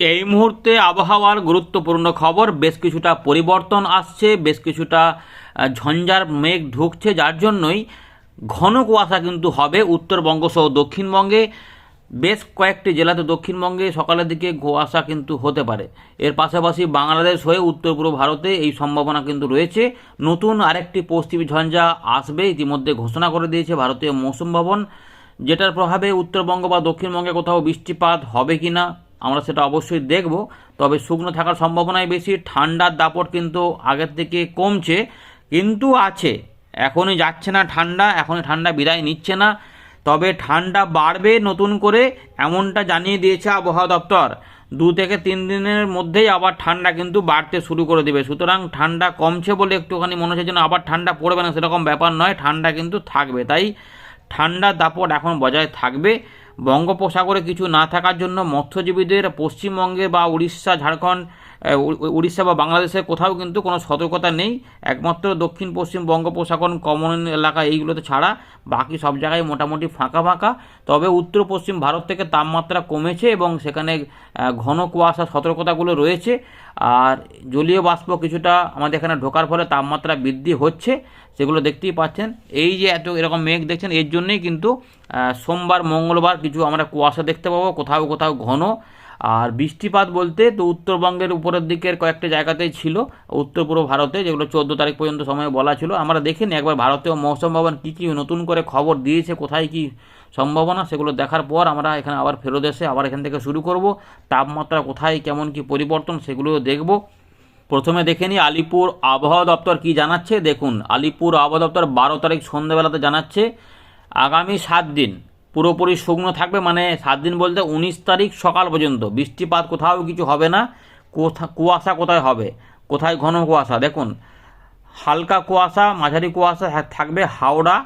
এই মুহূর্তে আবহাওয়ার গুরুত্বপূর্ণ খবর, বেশ কিছুটা পরিবর্তন আসছে, বেশ কিছুটা ঝঞ্ঝার মেঘ ঢুকছে, যার জন্যই ঘন কুয়াশা কিন্তু হবে উত্তরবঙ্গ সহ দক্ষিণবঙ্গে। বেশ কয়েকটি জেলাতে দক্ষিণবঙ্গে সকালের দিকে কুয়াশা কিন্তু হতে পারে। এর পাশাপাশি বাংলাদেশ হয়ে উত্তর পূর্ব ভারতে এই সম্ভাবনা কিন্তু রয়েছে। নতুন আরেকটি পশ্চিমী ঝঞ্ঝা আসবে, ইতিমধ্যে ঘোষণা করে দিয়েছে ভারতীয় মৌসুম ভবন, যেটার প্রভাবে উত্তরবঙ্গ বা দক্ষিণবঙ্গে কোথাও বৃষ্টিপাত হবে কি না আমরা সেটা অবশ্যই দেখব। তবে শুকনো থাকার সম্ভাবনাই বেশি, ঠান্ডার দাপট কিন্তু আগের থেকে কমছে, কিন্তু আছে। এখনই যাচ্ছে না ঠান্ডা, এখনই ঠান্ডা বিদায় নিচ্ছে না। তবে ঠান্ডা বাড়বে নতুন করে, এমনটা জানিয়ে দিয়েছে আবহাওয়া দপ্তর। দু থেকে তিন দিনের মধ্যেই আবার ঠান্ডা কিন্তু বাড়তে শুরু করে দেবে। সুতরাং ঠান্ডা কমছে বলে একটুখানি মনে হচ্ছে যেন আবার ঠান্ডা পড়বে না, সেরকম ব্যাপার নয়, ঠান্ডা কিন্তু থাকবে। তাই ঠান্ডার দাপট এখন বজায় থাকবে। বঙ্গোপসাগরে কিছু না থাকার জন্য মৎস্যজীবীদের পশ্চিমবঙ্গে বা উড়িষ্যা ঝাড়খণ্ড উড়িষ্যা বা বাংলাদেশে কোথাও কিন্তু কোনো সতর্কতা নেই। একমাত্র দক্ষিণ, পশ্চিম বঙ্গোপসাগর, কমন এলাকা এইগুলোতে ছাড়া বাকি সব জায়গায় মোটামুটি ফাঁকা ফাঁকা। তবে উত্তর, পশ্চিম ভারত থেকে তাপমাত্রা কমেছে এবং সেখানে ঘন কুয়াশা সতর্কতাগুলো রয়েছে। আর জলীয় বাষ্প কিছুটা আমাদের এখানে ঢোকার ফলে তাপমাত্রা বৃদ্ধি হচ্ছে, সেগুলো দেখতেই পাচ্ছেন। এই যে এত এরকম মেঘ দেখছেন, এর জন্যই কিন্তু সোমবার, মঙ্গলবার কিছু আমরা কুয়াশা দেখতে পাবো, কোথাও কোথাও ঘন। আর বৃষ্টিপাত বলতে তো উত্তরবঙ্গের উপরের দিকের কয়েকটা জায়গাতেই ছিল। উত্তর পূর্ব ভারতে যেগুলো চোদ্দ তারিখ পর্যন্ত সময় বলা ছিল, আমরা দেখিনি একবার ভারতীয় মৌসুম ভবন কী কী নতুন করে খবর দিয়েছে, কোথায় কি সম্ভাবনা, সেগুলো দেখার পর আমরা এখানে আবার ফেরত এসে আবার এখান থেকে শুরু করব। তাপমাত্রা কোথায়, কেমন কি পরিবর্তন সেগুলোও দেখব। প্রথমে দেখে নিই আলিপুর আবহাওয়া দপ্তর কি জানাচ্ছে। দেখুন, আলিপুর আবহাওয়া দপ্তর বারো তারিখ সন্ধ্যেবেলাতে জানাচ্ছে, আগামী সাত দিন পুরোপুরি শুকনো থাকবে মানে সাত দিন বলতে উনিশ তারিখ সকাল পর্যন্ত। বৃষ্টিপাত কোথাও কিছু হবে না, কোথা কুয়াশা কোথায় হবে? কোথায় ঘন কুয়াশা? দেখুন, হালকা কুয়াশা, মাঝারি কুয়াশা হ্যাঁ থাকবে হাওড়া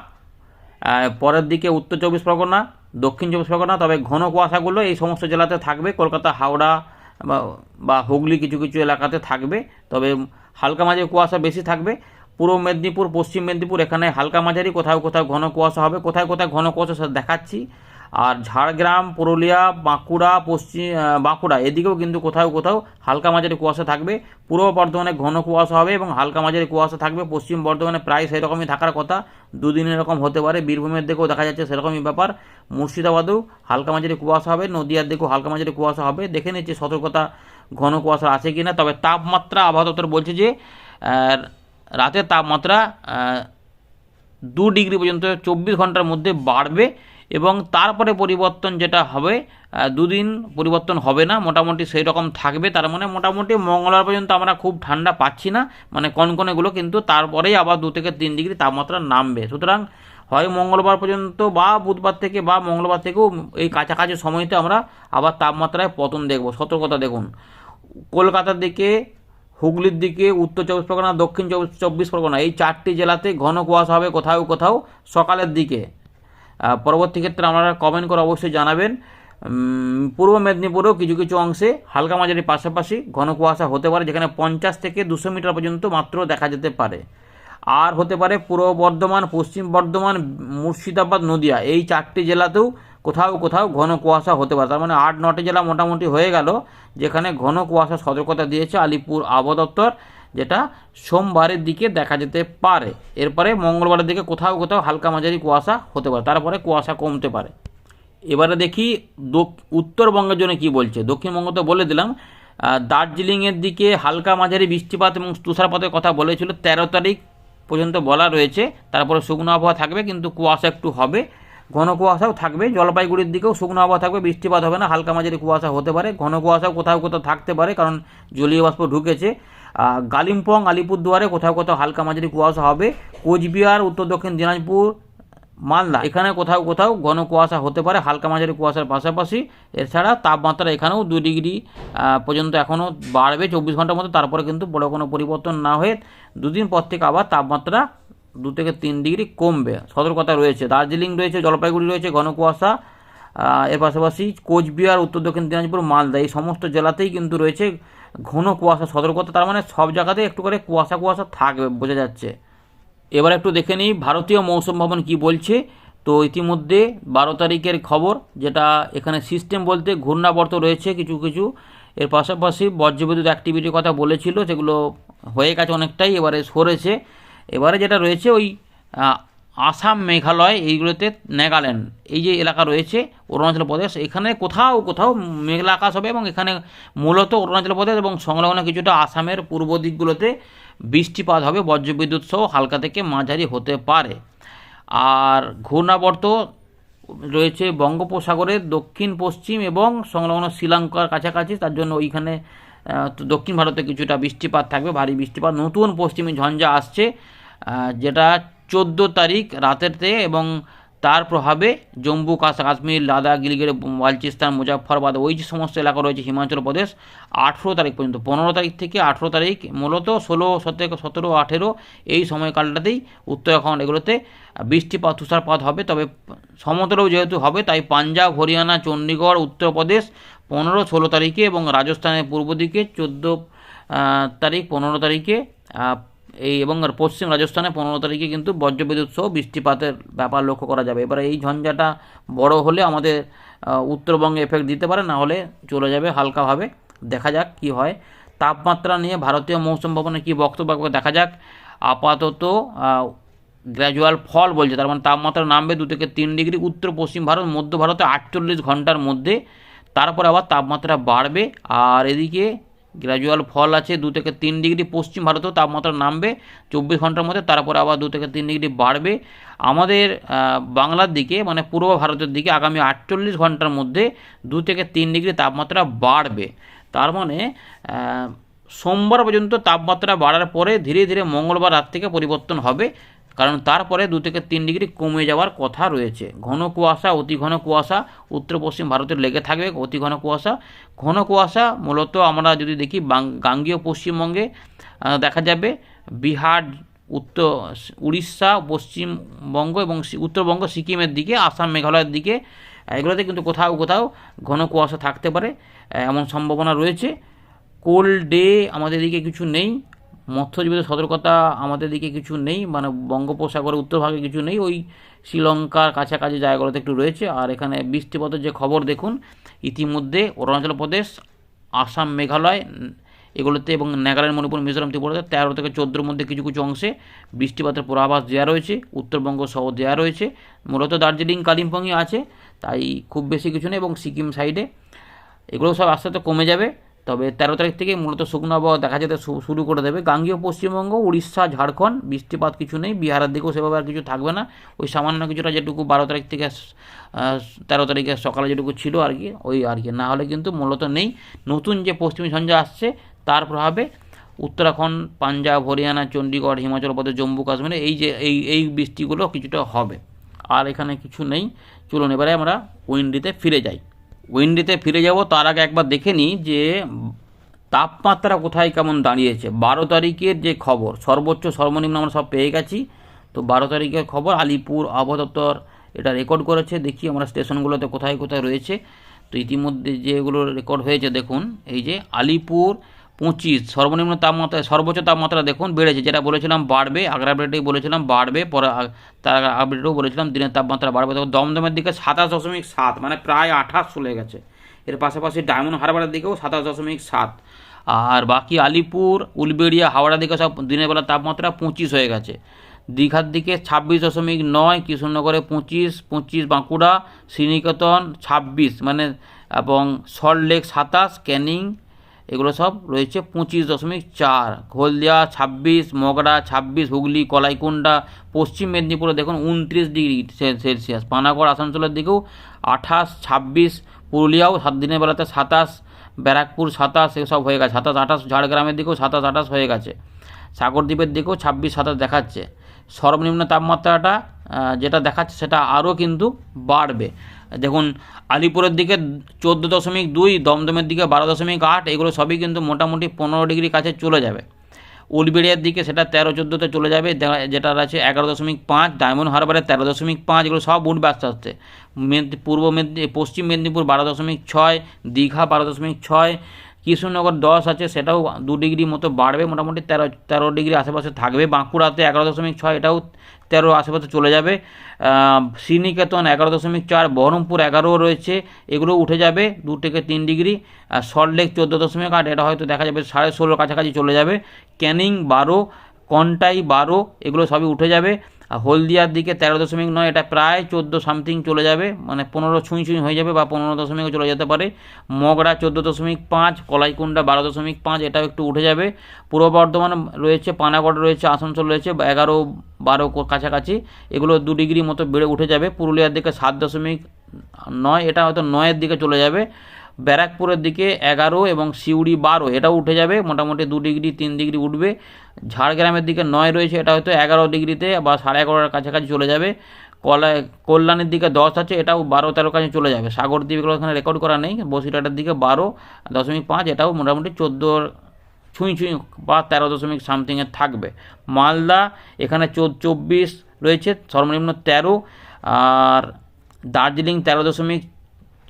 পরের দিকে উত্তর চব্বিশ পরগনা, দক্ষিণ চব্বিশ পরগনা, তবে ঘন কুয়াশাগুলো এই সমস্ত জেলাতে থাকবে। কলকাতা, হাওড়া বা- বা হুগলি কিছু কিছু এলাকাতে থাকবে, তবে হালকা মাঝে কুয়াশা বেশি থাকবে। পূর্ব মেদিনীপুর, পশ্চিম মেদিনীপুর, এখানে হালকা মাঝারি, কোথাও কোথাও ঘন কুয়াশা হবে, কোথায় কোথায় ঘন কুয়াশা দেখাচ্ছি। আর ঝাড়গ্রাম, পুরুলিয়া, বাঁকুড়া, পশ্চিম বাঁকুড়া, এদিকেও কিন্তু কোথাও কোথাও হালকা মাঝারি কুয়াশা থাকবে। পূর্ব বর্ধমানে ঘন কুয়াশা হবে এবং হালকা মাঝারি কুয়াশা থাকবে। পশ্চিম বর্ধমানে প্রায় সেরকমই থাকার কথা, দুদিন এরকম হতে পারে। বীরভূমের দিকেও দেখা যাচ্ছে সেরকমই ব্যাপার। মুর্শিদাবাদেও হালকা মাঝারি কুয়াশা হবে, নদিয়ার দিকেও হালকা মাঝারি কুয়াশা হবে। দেখে নিচ্ছি সতর্কতা, ঘন কুয়াশা আছে কি না তবে তাপমাত্রা আবহাওয়া দপ্তর বলছে যে রাতের তাপমাত্রা দু ডিগ্রি পর্যন্ত চব্বিশ ঘণ্টার মধ্যে বাড়বে এবং তারপরে পরিবর্তন যেটা হবে দুদিন পরিবর্তন হবে না, মোটামুটি সেই রকম থাকবে। তার মানে মোটামুটি মঙ্গলবার পর্যন্ত আমরা খুব ঠান্ডা পাচ্ছি না মানে কনকনেগুলো, কিন্তু তারপরেই আবার দু থেকে তিন ডিগ্রি তাপমাত্রা নামবে। সুতরাং হয় মঙ্গলবার পর্যন্ত বা বুধবার থেকে বা মঙ্গলবার থেকেও এই কাছাকাছি সময়তে আমরা আবার তাপমাত্রায় পতন দেখব। সতর্কতা দেখুন। কলকাতার দিকে হুগলির দিকে উত্তর চব্বিশ পরগনা, দক্ষিণ চব্বিশ পরগনা, এই চারটি জেলাতে ঘন কুয়াশা হবে কোথাও কোথাও সকালের দিকে। পরবর্তী ক্ষেত্রে আপনারা কমেন্ট করে অবশ্যই জানাবেন। পূর্ব মেদিনীপুরেও কিছু কিছু অংশে হালকা মাঝারি পাশাপাশি ঘন কুয়াশা হতে পারে, যেখানে পঞ্চাশ থেকে দুশো মিটার পর্যন্ত মাত্র দেখা যেতে পারে। আর হতে পারে পূর্ব বর্ধমান, পশ্চিম বর্ধমান, মুর্শিদাবাদ, নদিয়া। এই চারটি জেলাতেও কোথাও কোথাও ঘন কুয়াশা হতে পারে। তার মানে আট নটি জেলা মোটামুটি হয়ে গেল, যেখানে ঘন কুয়াশা সতর্কতা দিয়েছে আলিপুর আবহাওয়া দপ্তর, যেটা সোমবারের দিকে দেখা যেতে পারে। এরপরে মঙ্গলবারের দিকে কোথাও কোথাও হালকা মাঝারি কুয়াশা হতে পারে, তারপরে কুয়াশা কমতে পারে। এবারে দেখি উত্তরবঙ্গের জন্য কি বলছে? দক্ষিণবঙ্গ তো বলে দিলাম দার্জিলিংয়ের দিকে হালকা মাঝারি বৃষ্টিপাত এবং তুষারপাতের কথা বলেছিল, তেরো তারিখ পর্যন্ত বলা রয়েছে। তারপরে শুকনো আবহাওয়া থাকবে, কিন্তু কুয়াশা একটু হবে। ঘন কুয়াশাও থাকবে জলপাইগুড়ির দিকেও শুকনো আবহাওয়া থাকবে, বৃষ্টিপাত হবে না, হালকা মাঝারি কুয়াশা হতে পারে। ঘন কুয়াশাও কোথাও কোথাও থাকতে পারে, কারণ জলীয় বাষ্প ঢুকেছে। গালিম্পং, আলিপুরদুয়ারে কোথাও কোথাও হালকা মাঝারি কুয়াশা হবে। কোচবিহার, উত্তর দক্ষিণ দিনাজপুর, মালদা, এখানে কোথাও কোথাও ঘন কুয়াশা হতে পারে, হালকা মাঝারি কুয়াশার পাশাপাশি। এছাড়া তাপমাত্রা এখানেও দু ডিগ্রি পর্যন্ত এখনও বাড়বে চব্বিশ ঘণ্টার মধ্যে তারপরে কিন্তু বড় কোনো পরিবর্তন না হয়ে দুদিন পর থেকে আবার তাপমাত্রা দু থেকে তিন ডিগ্রি কমবে। সতর্কতা রয়েছে। দার্জিলিং রয়েছে, জলপাইগুড়ি রয়েছে, ঘন কুয়াশা এর পাশাপাশি কোচবিহার, উত্তর দক্ষিণ দিনাজপুর, মালদা এই সমস্ত জেলাতেই কিন্তু রয়েছে ঘন কুয়াশা। সতর্কতা তার মানে সব জায়গাতে একটু করে কুয়াশা কুয়াশা থাকবে বোঝা যাচ্ছে। এবার একটু দেখে নিই, ভারতীয় মৌসুম ভবন কি বলছে? তো ইতিমধ্যে বারো তারিখের খবর, যেটা এখানে সিস্টেম বলতে ঘূর্ণাবর্ত রয়েছে কিছু কিছু। এর পাশাপাশি বজ্রবিদ্যুৎ অ্যাক্টিভিটির কথা বলেছিল, সেগুলো হয়ে গেছে অনেকটাই, এবারে সরেছে। এবারে যেটা রয়েছে ওই আসাম মেঘালয়, এইগুলোতে নাগাল্যান্ড, এই যে এলাকা রয়েছে অরুণাচল প্রদেশ, এখানে কোথাও কোথাও মেঘলা আকাশ হবে এবং এখানে মূলত অরুণাচল প্রদেশ এবং সংলগ্ন কিছুটা আসামের পূর্ব দিকগুলোতে বৃষ্টিপাত হবে, বজ্রবিদ্যুৎ সহ হালকা থেকে মাঝারি হতে পারে। আর ঘূর্ণাবর্ত রয়েছে বঙ্গোপসাগরের দক্ষিণ পশ্চিম এবং সংলগ্ন শ্রীলঙ্কার কাছাকাছি, তার জন্য ওইখানে দক্ষিণ ভারতে কিছুটা বৃষ্টিপাত থাকবে, ভারী বৃষ্টিপাত। নতুন পশ্চিমী ঝঞ্ঝা আসছে যেটা চোদ্দ তারিখ রাতেরতে এবং তার প্রভাবে জম্মু, কাশ- কাশ্মীর, লাদাখ গিলগিরি বালচিস্তান মুজাফরবাদ ওই যে সমস্ত এলাকা রয়েছে, হিমাচল প্রদেশ, আঠেরো তারিখ পর্যন্ত, পনেরো তারিখ থেকে আঠেরো তারিখ মূলত ষোলো, সতেরো সতেরো, আঠেরো এই সময়কালটাতেই উত্তরাখণ্ড এগুলোতে বৃষ্টিপাত, তুষারপাত হবে। তবে সমতলেও যেহেতু হবে, তাই পাঞ্জাব, হরিয়ানা, চণ্ডীগড়, উত্তরপ্রদেশ পনেরো, ষোলো তারিখে এবং রাজস্থানের পূর্ব দিকে চোদ্দ তারিখ পনেরো তারিখে এই এবং পশ্চিম রাজস্থানে পনেরো তারিখে কিন্তু বজ্রবিদ্যুৎ সহ বৃষ্টিপাতের ব্যাপার লক্ষ্য করা যাবে। এবার এই ঝঞ্ঝাটা বড় হলে আমাদের উত্তরবঙ্গে এফেক্ট দিতে পারে, না হলে চলে যাবে হালকাভাবে। দেখা যাক কি হয়। তাপমাত্রা নিয়ে ভারতীয় মৌসুম ভবনে কী বক্তব্য দেখা যাক। আপাতত গ্র্যাজুয়াল ফল বলছে, তার মানে তাপমাত্রা নামবে দু থেকে তিন ডিগ্রি উত্তর পশ্চিম ভারত, মধ্য ভারতে আটচল্লিশ ঘণ্টার মধ্যে তারপর আবার তাপমাত্রা বাড়বে, আর এদিকে গ্র্যাজুয়াল ফল আছে দু থেকে তিন ডিগ্রি পশ্চিম ভারতেও তাপমাত্রা নামবে চব্বিশ ঘণ্টার মধ্যে, তারপরে আবার দু থেকে তিন ডিগ্রি বাড়বে। আমাদের বাংলার দিকে মানে পূর্ব ভারতের দিকে আগামী আটচল্লিশ ঘণ্টার মধ্যে দু থেকে তিন ডিগ্রি তাপমাত্রা বাড়বে। তার মানে সোমবার পর্যন্ত তাপমাত্রা বাড়ার পরে ধীরে ধীরে মঙ্গলবার রাত থেকে পরিবর্তন হবে। কারণ তারপরে দু থেকে তিন ডিগ্রি কমে যাওয়ার কথা রয়েছে। ঘন কুয়াশা, অতি ঘন কুয়াশা, উত্তর পশ্চিম ভারতের লেগে থাকবে অতি ঘন কুয়াশা। ঘন কুয়াশা মূলত আমরা যদি দেখি গাঙ্গীয় পশ্চিমবঙ্গে দেখা যাবে বিহার, উত্তর, উড়িষ্যা, পশ্চিমবঙ্গ এবং উত্তরবঙ্গ, সিকিমের দিকে, আসাম, মেঘালয়ের দিকে, এগুলোতে কিন্তু কোথাও কোথাও ঘন কুয়াশা থাকতে পারে, এমন সম্ভাবনা রয়েছে। কোল্ড ডে আমাদের দিকে কিছু নেই মৎস্যজীবীদের সতর্কতা আমাদের দিকে কিছু নেই মানে বঙ্গোপসাগরের উত্তরভাগে কিছু নেই, ওই শ্রীলঙ্কার কাছাকাছি জায়গাগুলোতে একটু রয়েছে। আর এখানে বৃষ্টিপাতের যে খবর দেখুন, ইতিমধ্যে অরুণাচল প্রদেশ, আসাম, মেঘালয়, এগুলোতে এবং নাগাল্যান্ড, মণিপুর, মিজোরাম, ত্রিপুরাতে তেরো থেকে চোদ্দোর মধ্যে কিছু কিছু অংশে বৃষ্টিপাতের পূর্বাভাস দেওয়া রয়েছে উত্তরবঙ্গ সহ দেওয়া রয়েছে। মূলত দার্জিলিং, কালিম্পংই আছে, তাই খুব বেশি কিছু নেই এবং সিকিম সাইডে। এগুলো সব আস্তে আস্তে কমে যাবে। তবে তেরো তারিখ থেকে মূলত শুকনো আবহাওয়া দেখা যেতে শুরু করে দেবে। গাঙ্গীয় পশ্চিমবঙ্গ, উড়িষ্যা, ঝাড়খণ্ড, বৃষ্টিপাত কিছু নেই, বিহারের দিকেও সেভাবে আর কিছু থাকবে না। ওই সামান্য কিছুটা যেটুকু বারো তারিখ থেকে তেরো তারিখে সকালে যেটুকু ছিল আর কি, ওই আর কি। না হলে কিন্তু মূলত নেই। নতুন যে পশ্চিমী ঝঞ্ঝা আসছে, তার প্রভাবে উত্তরাখণ্ড, পাঞ্জাব, হরিয়ানা, চণ্ডীগড়, হিমাচল প্রদেশ, জম্মু, কাশ্মীরে এই যে, এই এই বৃষ্টিগুলো কিছুটা হবে। আর এখানে কিছু নেই। চলুন এবারে আমরা উইন্ডিতে ফিরে যাই। উইন্ডিতে ফিরে যাব, তার আগে একবার দেখে নিই যে তাপমাত্রা কোথায় কেমন দাঁড়িয়েছে। বারো তারিখের যে খবর, সর্বোচ্চ সর্বনিম্ন আমরা সব পেয়ে গেছি। তো বারো তারিখের খবর, আলিপুর আবহাওয়া দপ্তর এটা রেকর্ড করেছে। দেখি আমরা স্টেশনগুলোতে কোথায় কোথায় রয়েছে। তো ইতিমধ্যে যেগুলো রেকর্ড হয়েছে, দেখুন, এই যে আলিপুর পঁচিশ। সর্বনিম্ন তাপমাত্রা, সর্বোচ্চ তাপমাত্রা দেখুন, বেড়েছে। যেটা বলেছিলাম বাড়বে, আগের আপডেটেই বলেছিলাম বাড়বে, পরে তার আপডেটেও বলেছিলাম দিনের তাপমাত্রা বাড়বে। তখন দমদমের দিকে সাতাশ দশমিক সাত মানে প্রায় আঠাশ চলে গেছে। এর পাশাপাশি ডায়মন্ড হারবারের দিকেও সাতাশ দশমিক সাত। আর বাকি আলিপুর, উলবেড়িয়া, হাওড়ার দিকে সব দিনের বেলা তাপমাত্রা পঁচিশ হয়ে গেছে। দীঘার দিকে ছাব্বিশ দশমিক নয়, কৃষ্ণনগরে পঁচিশ পঁচিশ বাঁকুড়া, শ্রীনিকেতন ছাব্বিশ মানে এবং সল্টলেক সাতাশ, ক্যানিং এগুলো সব রয়েছে পঁচিশ দশমিক চার। হলদিয়া ছাব্বিশ, মগরা ছাব্বিশ, হুগলি, কলাইকুণ্ডা, পশ্চিম মেদিনীপুরে দেখুন উনত্রিশ ডিগ্রি সেলসিয়াস। পানাগড়, আসানসোলের দিকেও আঠাশ, ছাব্বিশ, পুরুলিয়াও সাত দিনের বেলাতে সাতাশ, ব্যারাকপুর সাতাশ এসব হয়ে গেছে। সাতাশ, আঠাশ, ঝাড়গ্রামের দিকেও সাতাশ, আঠাশ হয়ে গেছে। সাগরদ্বীপের দিকেও ছাব্বিশ, সাতাশ দেখাচ্ছে। সর্বনিম্ন তাপমাত্রাটা যেটা দেখাচ্ছে সেটা আরও কিন্তু বাড়বে। দেখুন, আলিপুরের দিকে চোদ্দ দশমিক দুই, দমদমের দিকে বারো দশমিক আট, এগুলো সবই কিন্তু মোটামুটি পনেরো ডিগ্রি কাছে চলে যাবে। উলবেড়িয়ার দিকে সেটা তেরো চোদ্দোতে চলে যাবে যেটা আছে এগারো দশমিক পাঁচ, ডায়মন্ড হারবারে তেরো দশমিক পাঁচ, এগুলো সব উঠবে আস্তে আস্তে পূর্ব মেদিনী, পশ্চিম মেদিনীপুর বারো দশমিক ছয়, দীঘা বারো দশমিক ছয় কৃষ্ণনগর দশ আছে, সেটাও দু ডিগ্রি মতো বাড়বে, মোটামুটি তেরো তেরো ডিগ্রি আশেপাশে থাকবে। বাঁকুড়াতে এগারো দশমিক ছয়, এটাও তেরো আশেপাশে চলে যাবে। শ্রীনিকেতন এগারো দশমিক চার, বহরমপুর এগারো রয়েছে, এগুলো উঠে যাবে দু থেকে তিন ডিগ্রি। আর সল্টলেক চোদ্দ দশমিক আট, এটা হয়তো দেখা যাবে সাড়ে ষোলোর কাছাকাছি চলে যাবে। ক্যানিং বারো, কন্টাই বারো, এগুলো সবই উঠে যাবে। আর হলদিয়ার দিকে তেরো দশমিক নয়, এটা প্রায় চোদ্দ সামথিং চলে যাবে মানে পনেরো ছুঁই ছুঁই হয়ে যাবে বা পনেরো দশমিকও চলে যেতে পারে। মগড়া চোদ্দ দশমিক পাঁচ, কলাইকুণ্ডা বারো দশমিক পাঁচ, এটাও একটু উঠে যাবে। পূর্ব বর্ধমান রয়েছে, পানাগড় রয়েছে, আসানসোল রয়েছে, এগারো বারো কাছাকাছি, এগুলো দু ডিগ্রি মতো বেড়ে উঠে যাবে। পুরুলিয়ার দিকে সাত দশমিক নয়, এটা হয়তো নয়ের দিকে চলে যাবে। ব্যারাকপুরের দিকে এগারো এবং সিউড়ি বারো, এটাও উঠে যাবে, মোটামুটি দু ডিগ্রি, তিন ডিগ্রি উঠবে। ঝাড়গ্রামের দিকে নয় রয়েছে, এটা হয়তো এগারো ডিগ্রিতে বা সাড়ে এগারোটার কাছাকাছি চলে যাবে। কলা, কল্যাণের দিকে দশ আছে, এটাও বারো, তেরো কাছে চলে যাবে। সাগরদ্বীপ এগুলো এখানে রেকর্ড করা নেই, বসিরহাটের দিকে বারো দশমিক পাঁচ, এটাও মোটামুটি চোদ্দোর ছুঁই ছুঁই বা তেরো দশমিক সামথিংয়ে থাকবে। মালদা এখানে চব্বিশ রয়েছে, সর্বনিম্ন তেরো, আর দার্জিলিং তেরো দশমিক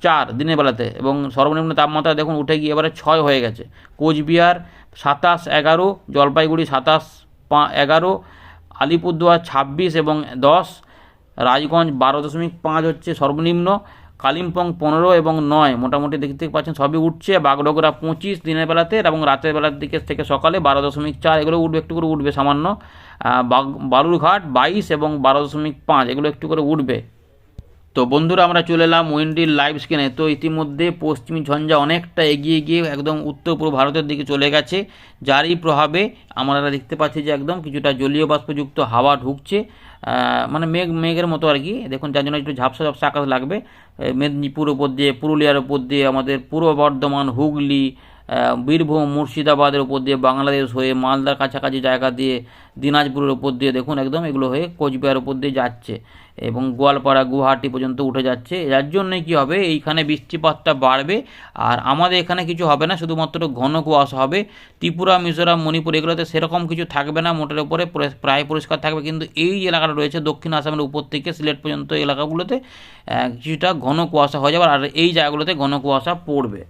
চার দিনের বেলাতে এবং সর্বনিম্ন তাপমাত্রা দেখুন উঠে গিয়ে এবারে ছয় হয়ে গেছে। কোচবিহার সাতাশ এগারো, জলপাইগুড়ি সাতাশ পা এগারো, আলিপুরদুয়ার ছাব্বিশ এবং দশ, রাজগঞ্জ বারো দশমিক পাঁচ হচ্ছে সর্বনিম্ন, কালিম্পং পনেরো এবং নয় মোটামুটি দেখতে পাচ্ছেন সবই উঠছে। বাগডোগরা পঁচিশ দিনের বেলাতে এবং রাতের বেলার দিকে থেকে সকালে বারো দশমিক চার এগুলো উঠবে, একটু করে উঠবে সামান্য। বালুরঘাট বাইশ এবং বারো দশমিক পাঁচ এগুলো একটু করে উঠবে। তো বন্ধুরা, আমরা চলে এলাম উইন্ডির লাইভ স্ক্রিনে তো ইতিমধ্যে পশ্চিমী ঝঞ্ঝা অনেকটা এগিয়ে গিয়ে একদম উত্তর পূর্ব ভারতের দিকে চলে গেছে। যারই প্রভাবে আমরা দেখতে পাচ্ছি যে একদম কিছুটা জলীয় বাষ্পযুক্ত হাওয়া ঢুকছে। মানে মেঘ, মেঘের মতো আর কি। দেখুন, যার জন্য একটু ঝাপসা ঝাপসা আকাশ লাগবে। মেদিনীপুর উপর দিয়ে, পুরুলিয়ার উপর দিয়ে, আমাদের পূর্ব বর্ধমান, হুগলি বীরভূম, মুর্শিদাবাদের উপর দিয়ে, বাংলাদেশ হয়ে, মালদার কাছাকাছি জায়গা দিয়ে, দিনাজপুরের উপর দিয়ে দেখুন একদম এগুলো হয়ে কোচবিহার উপর দিয়ে যাচ্ছে এবং গোয়ালপাড়া, গুয়াহাটি পর্যন্ত উঠে যাচ্ছে। যার জন্যই কী হবে? এইখানে বৃষ্টিপাতটা বাড়বে আর আমাদের এখানে কিছু হবে না, শুধুমাত্র ঘন কুয়াশা হবে। ত্রিপুরা, মিজোরাম, মণিপুর এগুলোতে সেরকম কিছু থাকবে না, মোটের উপরে প্রায় পরিষ্কার থাকবে। কিন্তু এই এলাকাটা রয়েছে, দক্ষিণ আসামের উপর থেকে, সিলেট পর্যন্ত এলাকাগুলোতে কিছুটা ঘন কুয়াশা হয়ে যাবে আর এই জায়গাগুলোতে ঘন কুয়াশা পড়বে।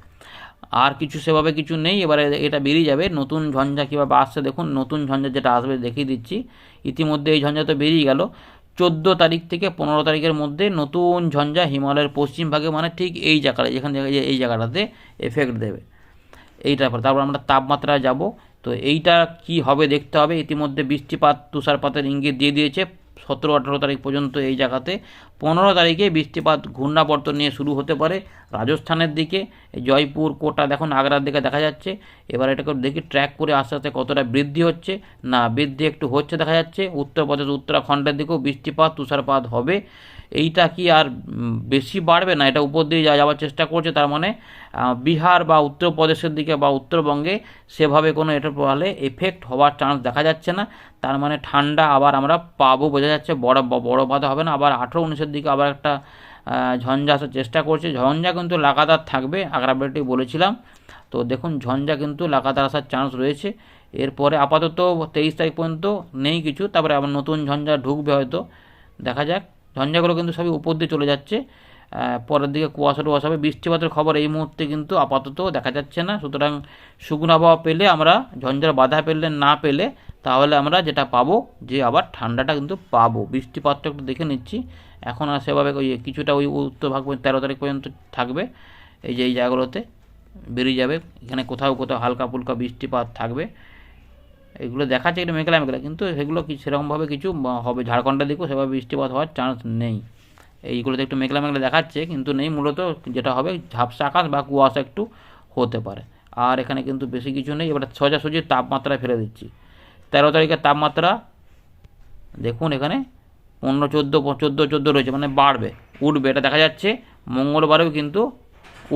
আর কিছু সেভাবে কিছু নেই, এবারে এটা বেরিয়ে যাবে। নতুন ঝঞ্ঝা কীভাবে আসছে দেখুন, নতুন ঝঞ্ঝা যেটা আসবে দেখিয়ে দিচ্ছি। ইতিমধ্যে এই ঝঞ্ঝা তো বেরিয়ে গেল। চোদ্দ তারিখ থেকে পনেরো তারিখের মধ্যে নতুন ঝঞ্ঝা হিমালয়ের পশ্চিম ভাগে মানে ঠিক এই জায়গাটা, যেখানে এই জায়গাটাতে এফেক্ট দেবে। এইটার পর তারপর আমরা তাপমাত্রায় যাব। তো এইটা কি হবে দেখতে হবে। ইতিমধ্যে বৃষ্টিপাত, তুষারপাতের ইঙ্গিত দিয়ে দিয়েছে। সতেরো আঠেরো তারিখ পর্যন্ত এই জায়গাতে। পনেরো তারিখে বৃষ্টিপাত ঘূর্ণাবর্তন নিয়ে শুরু হতে পারে রাজস্থানের দিকে। জয়পুর, কোটা দেখুন আগ্রার দিকে দেখা যাচ্ছে। এবার এটাকে দেখি ট্র্যাক করে আস্তে আস্তে কতটা বৃদ্ধি হচ্ছে। না, বৃদ্ধি একটু হচ্ছে দেখা যাচ্ছে। উত্তরপ্রদেশ, উত্তরাখণ্ডের দিকেও বৃষ্টিপাত, তুষারপাত হবে। এইটা কি আর বেশি বাড়বে না? এটা উপর দিয়ে যাওয়ার চেষ্টা করছে, তার মানে বিহার বা উত্তরপ্রদেশের দিকে বা উত্তরবঙ্গে সেভাবে কোনো এটার ফলে এফেক্ট হওয়ার চান্স দেখা যাচ্ছে না। তার মানে ঠান্ডা আবার আমরা পাবো বোঝা যাচ্ছে। বড় বড় বাধা হবে না। আবার আঠেরো উনিশের দিকে আবার একটা ঝঞ্ঝা আসার চেষ্টা করছে। ঝঞ্ঝা কিন্তু লাগাতার থাকবে আগ্রাবেটি বলেছিলাম। তো দেখুন, ঝঞ্ঝা কিন্তু লাগাতার আসার চান্স রয়েছে। এরপরে আপাতত তেইশ তারিখ পর্যন্ত নেই কিছু। তারপরে আবার নতুন ঝঞ্ঝা ঢুকবে হয়তো। দেখা যাক। ঝঞ্ঝাগুলো কিন্তু সবই উপর দিয়ে চলে যাচ্ছে। পরের দিকে কুয়াশা টুয়াশা হবে বৃষ্টিপাতের খবর এই মুহূর্তে কিন্তু আপাতত দেখা যাচ্ছে না। সুতরাং শুকনো আবহাওয়া পেলে আমরা ঝঞ্ঝার বাধা পেলে না পেলে তাহলে আমরা যেটা পাবো, যে আবার ঠান্ডাটা কিন্তু পাবো। বৃষ্টিপাতটা একটু দেখে নিচ্ছি। এখন আর সেভাবে ওই কিছুটা ওই উত্তর ভাগ তেরো তারিখ পর্যন্ত থাকবে। এই যে এই জায়গাগুলোতে বেরিয়ে যাবে। এখানে কোথাও কোথাও হালকা ফুলকা বৃষ্টিপাত থাকবে। এগুলো দেখাচ্ছে একটু মেঘলা মেঘলা, কিন্তু সেগুলো কি সেরকমভাবে কিছু হবে ঝাড়খণ্ডের দিকেও সেভাবে বৃষ্টিপাত হওয়ার চান্স নেই। এইগুলোতে একটু মেঘলা মেঘলা দেখাচ্ছে, কিন্তু নেই মূলত যেটা হবে ঝাপসা আকাশ বা কুয়াশা একটু হতে পারে। আর এখানে কিন্তু বেশি কিছু নেই, এবার সোজাসুজি তাপমাত্রায় ফেলে দিচ্ছি। তেরো তারিখের তাপমাত্রা, দেখুন এখানে, পনেরো, চোদ্দ চোদ্দ চোদ্দ রয়েছে মানে বাড়বে, উঠবে, এটা দেখা যাচ্ছে, মঙ্গলবারেও কিন্তু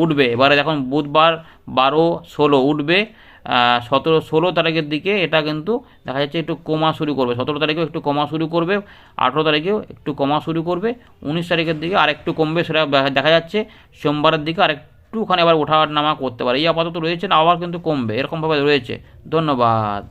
উঠবে, এবারে যখন বুধবার বারো, ষোলো উঠবে সতেরো, ষোলো তারিখের দিকে এটা কিন্তু দেখা যাচ্ছে একটু কমা শুরু করবে। সতেরো তারিখেও একটু কমা শুরু করবে, আঠেরো তারিখেও একটু কমা শুরু করবে, উনিশ তারিখের দিকে আর একটু কমবে সেটা দেখা যাচ্ছে সোমবারের দিকে আর একটুখানি আবার ওঠা নামা করতে পারে। এই আপাতত রয়েছে না, আবার কিন্তু কমবে, এরকমভাবে রয়েছে। ধন্যবাদ।